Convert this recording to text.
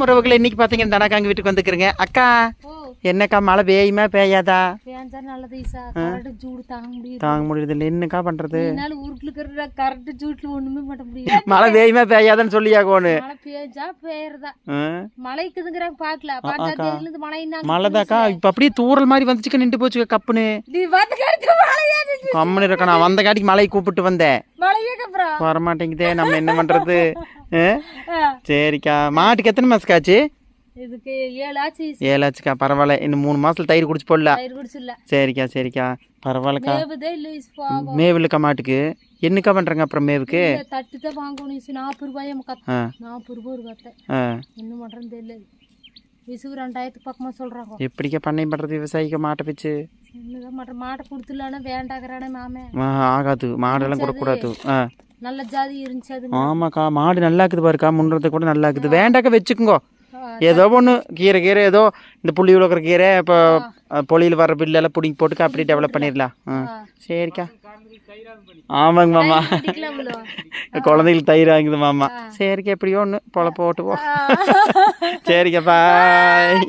உறவுகளை. இன்னைக்கு பார்த்தீங்கன்னா தனக்காங்க வீட்டுக்கு வந்துக்கிறேங்க. அக்கா என்னக்கா மழை பெய்யுமா பெய்யாதா? நல்லது ஈசா. தாங்க முடியுது. தாங்க முடியுது. இல்லை என்னக்கா பண்ணுறது என்னால ஊருக்குள்ள இருக்கிற கரண்ட் சூட்ல ஒண்ணுமே பண்ண முடியாது மழை பெய்யுமா பெய்யாதான்னு சொல்லியாக்கோன்னு மழை பெய்ஞ்சா பெய்யறதா? மழைக்குதுங்கிறாங்க பாக்கல. மழை மழைதாக்கா இப்போ அப்படியே தூறல் மாதிரி வந்துச்சுக்கா நின்று போச்சுக்கா கப்புன்னு. நீ வந்து கருத்து மழையா நின்னு. கம்முன்னு இருக்க நான் வந்த காட்டிக்கு மழையை கூப்பிட்டு வந்தேன். மழையே வரமாட்டேங்குதே நம்ம என்ன? ஆ, சரிக்கா. மாட்டுக்கு எத்தனை மாதம் ஆச்சு? இதுக்கு. ஏழாச்சுக்கா பரவாயில்ல. இன்னும் மூணு மாதத்துல தயிர் குடிச்சு போடல. சரிக்கா சரிக்கா. பரவாயில்லக்கா. மேவுலக்கா மாட்டுக்கு. என்னக்கா பண்ணுறாங்க அப்புறம் மேவுக்கு? தட்டு தான் வாங்கணும் நாற்பது ரூபாய் நாற்பது ரூபாய் ஒரு கத்தை. என்ன பண்றேன்னு தெரியல. ஈசுக்கு ரெண்டாயிரத்துக்கு பக்கமா சொல்றாங்க. எப்படிக்கா பண்ணை பண்ணுறது விவசாயிக்கு மாட்டை வச்சு மாட்ட மாட்டை கொடுத்துலானா வேண்டாங்கிறானே மாமே. ஆகாது. மாடெல்லாம் கொடுக்கக்கூடாது. ஆ. நல்ல ஜாதி இருந்துச்சு அது ஆமாக்கா மாடு நல்லா இருக்குது பாருக்கா முன்றது கூட நல்லா இருக்குது வேண்டாக்கா வச்சுக்கோங்க. ஏதோ ஒன்று கீரை கீரை ஏதோ இந்த புளி உலக்கிற கீரை இப்போ பொலியில் வர்ற பில்லெல்லாம் பிடிங்கி போட்டுக்கா அப்படியே டெவலப் பண்ணிடலாம். ஆ. சரிக்கா. ஆமாங்க மாமா. குழந்தைகளுக்கு தயிர் வாங்குது மாமா. சரிக்கா எப்படியோ ஒன்று பொழப்ப ஓட்டுவோம் சரிக்கா பாய்